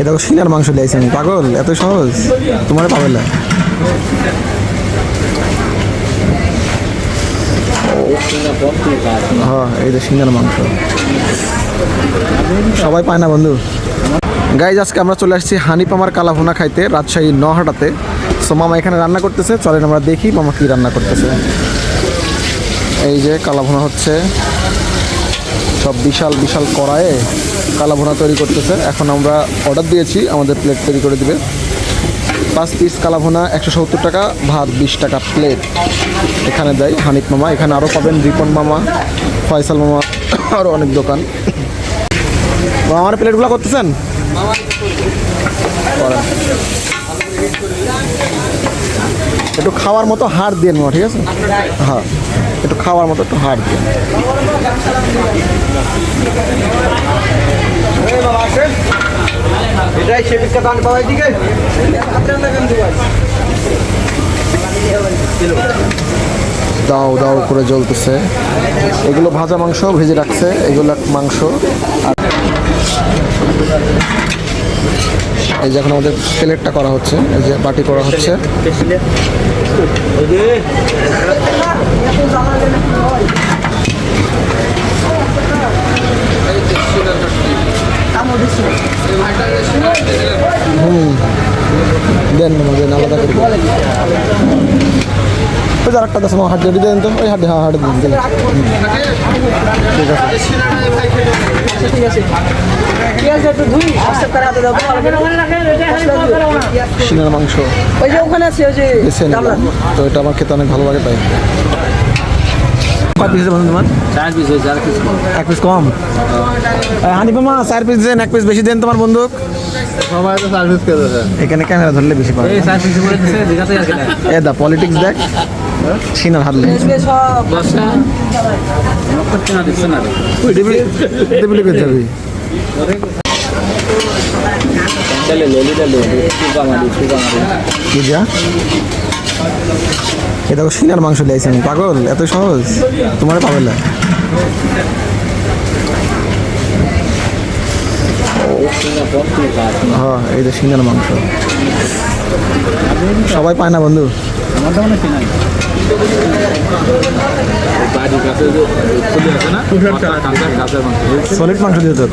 এ দেখো সিনার মাংস লিয়েছি আমি পাগল, এত সহজ? তোমার পাবে না। হ্যাঁ এই যে সিনার মাংস। সবাই পায় না, বন্ধু? গাইজ আজকে আমরা চলে আসছি হানি পামার কালাভুনা খাইতে, রাজশাহী নহাটাতে সো মামা এখানে রান্না করতেছে, চলেন আমরা দেখি মামা কি রান্না করতেছে। এই যে কালাভুনা হচ্ছে। সব বিশাল বিশাল কড়াইয়ে কালাভুনা তৈরি করতেছে। এখন আমরা অর্ডার দিয়েছি, আমাদের প্লেট তৈরি করে দিবে। পাঁচ পিস কালাভুনা, একশো সত্তর টাকা, ভাত বিশ টাকা প্লেট এখানে দেয় হানিফ মামা, এখানে আরও পাবেন রিপন মামা, ফয়সাল মামা আরও অনেক দোকান। আমার প্লেটগুলো করতেছেন? একটু খাওয়ার মতো হাড় দিয়ে মামা ঠিক আছে? হ্যাঁ একটু খাওয়ার মতো একটু হাড় দিয়ে। এটাই দিকে দাও দাও করে জ্বলতেছে। এগুলো ভাজা মাংস ভেজে রাখছে। এগুলো মাংস আর এই যে এখন আমাদের প্লেটটা করা হচ্ছে, এই যে বাটি করা হচ্ছে দেন দেন, আলাদা করে। ওই যে আরেকটা দশ হাট দিয়ে দেন তো ওই হাটে হ্যাঁ দিন ঠিক আছে সিনার মাংস ওই যে ওখানে আছে ওই যে তো এটা আমার খেতে অনেক ভালো লাগে তাই। কয় পিস তোমার? চার পিস হয়েছে এক পিস কম? হানিফা মা চার পিস দেন এক পিস বেশি দেন তোমার বন্ধু সবাই তো সার্ভিস করে এখানে ক্যামেরা ধরলে বেশি পাবে এই চার করে দিচ্ছে দেখাতে আর কিনা এ দা পলিটিক্স দেখ। সিনার হারলে এগুলো সব দশটা করছে না দিচ্ছে না দেবলি করে যাবি চলে ললিটা ললি। সুগা মারি সুগা মারি। কি যা এ সিনার মাংস লিয়েছি আমি পাগল? এত সহজ? তোমার পাবে না? হ্যাঁ এই যে সিঙ্গার মাংস। সবাই পায় না বন্ধু? সলিড মাংস দিয়ে তোর।